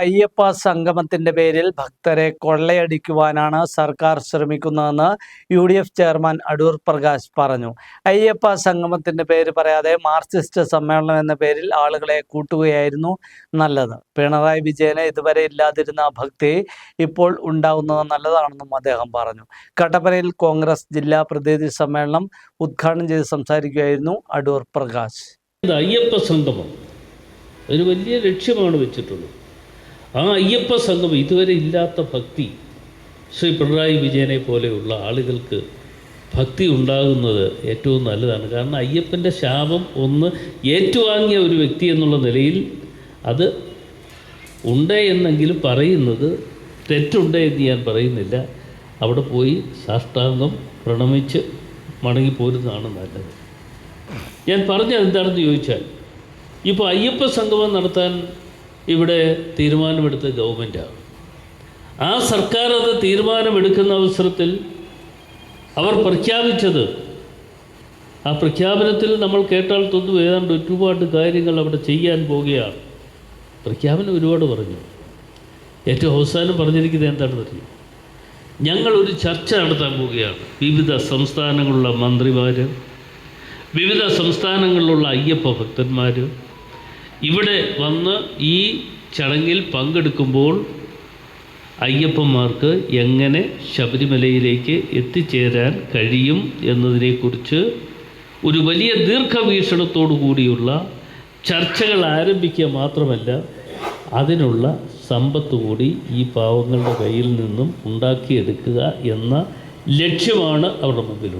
അയ്യപ്പ സംഗമത്തിന്റെ പേരിൽ ഭക്തരെ കൊള്ളയടിക്കുവാനാണ് സർക്കാർ ശ്രമിക്കുന്നതെന്ന് U D F chairman Adoor Prakash പറഞ്ഞു. അയ്യപ്പ സംഗമത്തിന്റെ പേര് പറയാതെ മാർക്സിസ്റ്റ് സമ്മേളനം എന്ന പേരിൽ ആളുകളെ കൂട്ടുകയായിരുന്നു നല്ലത്. പിണറായി വിജയന് ഇതുവരെ ഇല്ലാതിരുന്ന ഭക്തി ഇപ്പോൾ ഉണ്ടാകുന്നത് നല്ലതാണെന്നും അദ്ദേഹം പറഞ്ഞു. കട്ടപ്പനയിൽ കോൺഗ്രസ് ജില്ലാ പ്രതിനിധി സമ്മേളനം ഉദ്ഘാടനം ചെയ്ത് സംസാരിക്കുകയായിരുന്നു അടൂർ പ്രകാശ്. അയ്യപ്പ സംഗമം ഒരു വലിയ ലക്ഷ്യമാണ് വെച്ചിട്ടുള്ളത്. ആ അയ്യപ്പ സംഘം ഇതുവരെ ഇല്ലാത്ത ഭക്തി. ശ്രീ പിണറായി വിജയനെ പോലെയുള്ള ആളുകൾക്ക് ഭക്തി ഉണ്ടാകുന്നത് ഏറ്റവും നല്ലതാണ്. കാരണം അയ്യപ്പന്റെ ശാപം ഒന്ന് ഏറ്റുവാങ്ങിയ ഒരു വ്യക്തി എന്നുള്ള നിലയിൽ അത് ഉണ്ട് എന്നെങ്കിലും പറയുന്നത് തെറ്റുണ്ട് എന്ന് ഞാൻ പറയുന്നില്ല. അവിടെ പോയി സാഷ്ടാംഗം പ്രണമിച്ച് മടങ്ങിപ്പോരുന്നതാണ് നല്ലത്. ഞാൻ പറഞ്ഞത് എന്താണെന്ന് ചോദിച്ചാൽ ഇപ്പോൾ അയ്യപ്പ സംഗമം നടത്താൻ ഇവിടെ തീരുമാനമെടുത്ത ഗവൺമെന്റാണ് ആ സർക്കാർ അത് തീരുമാനമെടുക്കുന്ന അവസരത്തിൽ അവർ പ്രഖ്യാപിച്ചത് ആ പ്രഖ്യാപനത്തിൽ നമ്മൾ കേട്ടാൽ തൊന്നും ഏതാണ്ട് ഒരുപാട് കാര്യങ്ങൾ അവിടെ ചെയ്യാൻ പോവുകയാണ് പ്രഖ്യാപനം ഒരുപാട് പറഞ്ഞു. ഏറ്റവും അവസാനം പറഞ്ഞിരിക്കുന്നത് എന്താണെന്ന് അറിയാം? ഞങ്ങളൊരു ചർച്ച നടത്താൻ പോവുകയാണ്. വിവിധ സംസ്ഥാനങ്ങളിലുള്ള മന്ത്രിമാർ വിവിധ സംസ്ഥാനങ്ങളിലുള്ള അയ്യപ്പ ഭക്തന്മാർ ഇവിടെ വന്ന് ഈ ചടങ്ങിൽ പങ്കെടുക്കുമ്പോൾ അയ്യപ്പന്മാർക്ക് എങ്ങനെ ശബരിമലയിലേക്ക് എത്തിച്ചേരാൻ കഴിയും എന്നതിനെക്കുറിച്ച് ഒരു വലിയ ദീർഘവീക്ഷണത്തോടു കൂടിയുള്ള ചർച്ചകൾ ആരംഭിക്കുക മാത്രമല്ല അതിനുള്ള സമ്പത്ത് കൂടി ഈ പാവങ്ങളുടെ കയ്യിൽ നിന്നും ഉണ്ടാക്കിയെടുക്കുക എന്ന ലക്ഷ്യമാണ് അവരുടെ മുമ്പിലുള്ളത്.